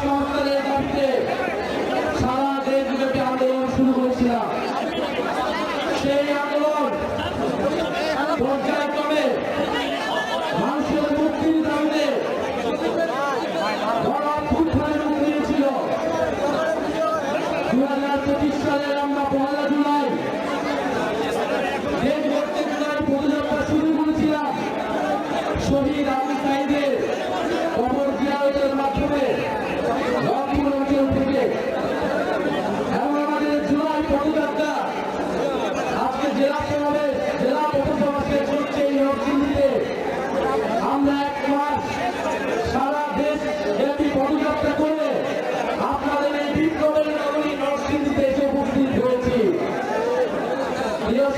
সংস্কারের দাবিতে সারা দেশব্যাপী শুরু করেছিলাম সেই আন্দোলন পর্যায়ক্রমে মানুষের মুক্তির দাবিতে দিয়েছিল দু হাজার পঁচিশ সালের আমরা পহেলা জুলাই শহীদ আবু সাইদের অপর ক্রিয়ায়তের মাধ্যমে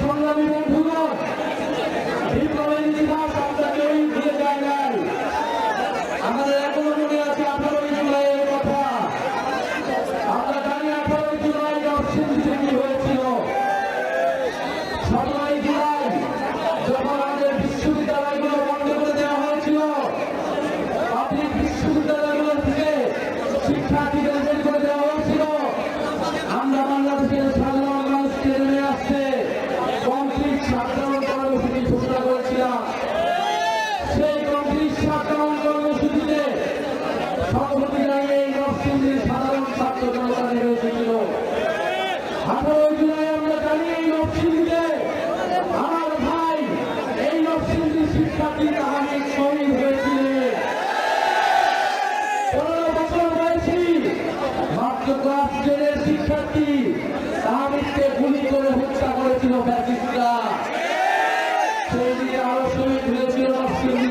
সংগ্রামী বন্ধুগণ বিপ্লবের ইতিহাস আমরা কেউই ভুলে যায় নাই আমাদের এখনও মনে আছে আঠারোই জুলাইয়ের কথা আমরা জানি আঠারোই জুলাই নরসিংদীতে কি হয়েছিল সতেরোই জুলাই যখন আমাদের বিশ্ববিদ্যালয়গুলো বন্ধ করে দেওয়া হয়েছিল পাবলিক বিশ্ববিদ্যালয়গুলো থেকে শিক্ষার্থীদের বের করে দেওয়া হয়েছিল আমরা বাংলাদেশের সাধারণ মানুষকে নেমে আসতে কমপ্লিট সাধারণ কর্মসূচি ঘোষণা করেছিলাম সেই কমপ্লিট সাধারণ কর্মসূচিতে সভাপতি জানিয়ে নরসিংদীর সাধারণ ছাত্র জনতা নেমে এসেছিল আঠারোই জুলাই আমরা জানি এই নরসিংদীতে আমার ভাই, এই নরসিংদীর শিক্ষার্থী তাহারে শহীদ হয়েছিলেন। পনেরো বছর বয়সী মাত্র ক্লাস টেনের শিক্ষার্থী তাহারিকে গুলি করে হত্যা করেছিল ফ্যাসিস্টরা সেই দিকে আরও শহীদ হয়েছিল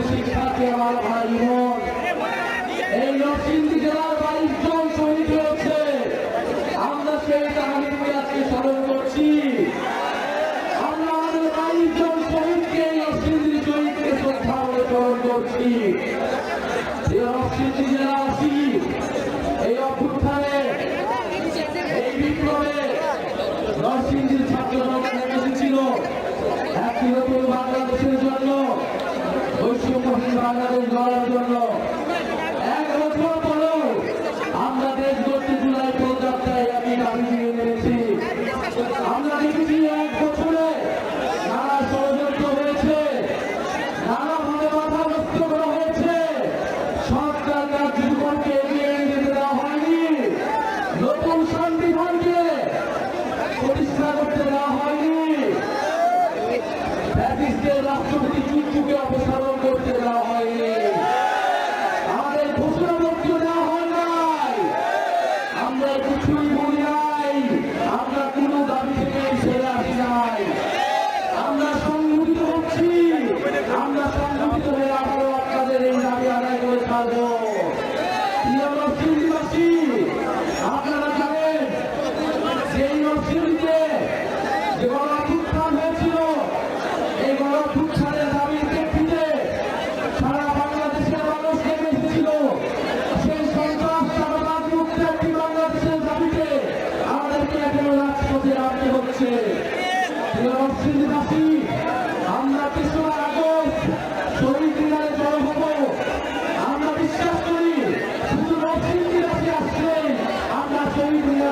শিক্ষার্থী আমার ভাই করছি এই অস্বীতি যারা আছি এই অভ্যুত্থানে, এই বিপ্লবে নরসিংদীর ছাত্র ছিল একটি নতুন বাংলাদেশের জন্য, বৈষম্যহীন বাংলাদেশ গড়ার জন্য। দেওয়া হয়নি ব্যাটিস্টের রাষ্ট্রপতি চুক্তিকে অপসারণ করতে দেওয়া হয়নি হয় আমরা কিছুই হচ্ছি আমরা সংগঠিত হয়ে আপনাদের এই দাবি আদায় করে আপনারা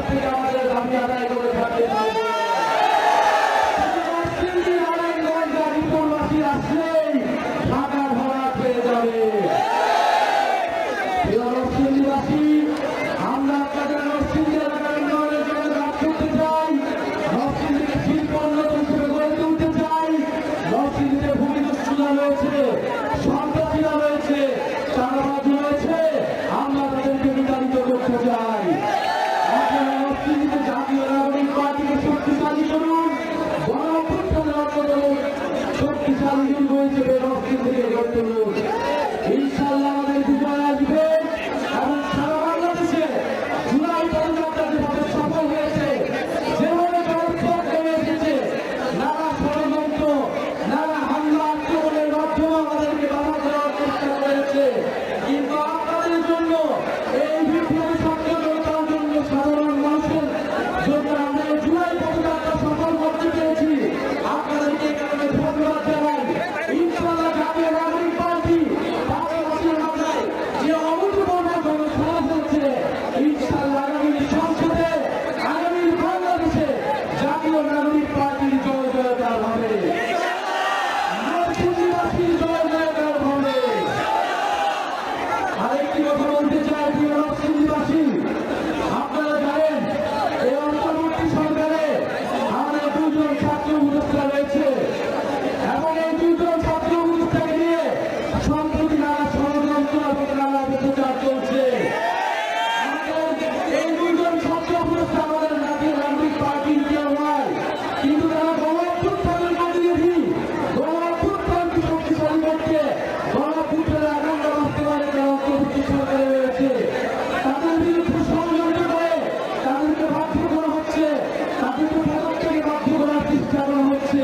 শহীদ মিনার থেকে আমাদের দাবি উচ্চারণ হচ্ছে।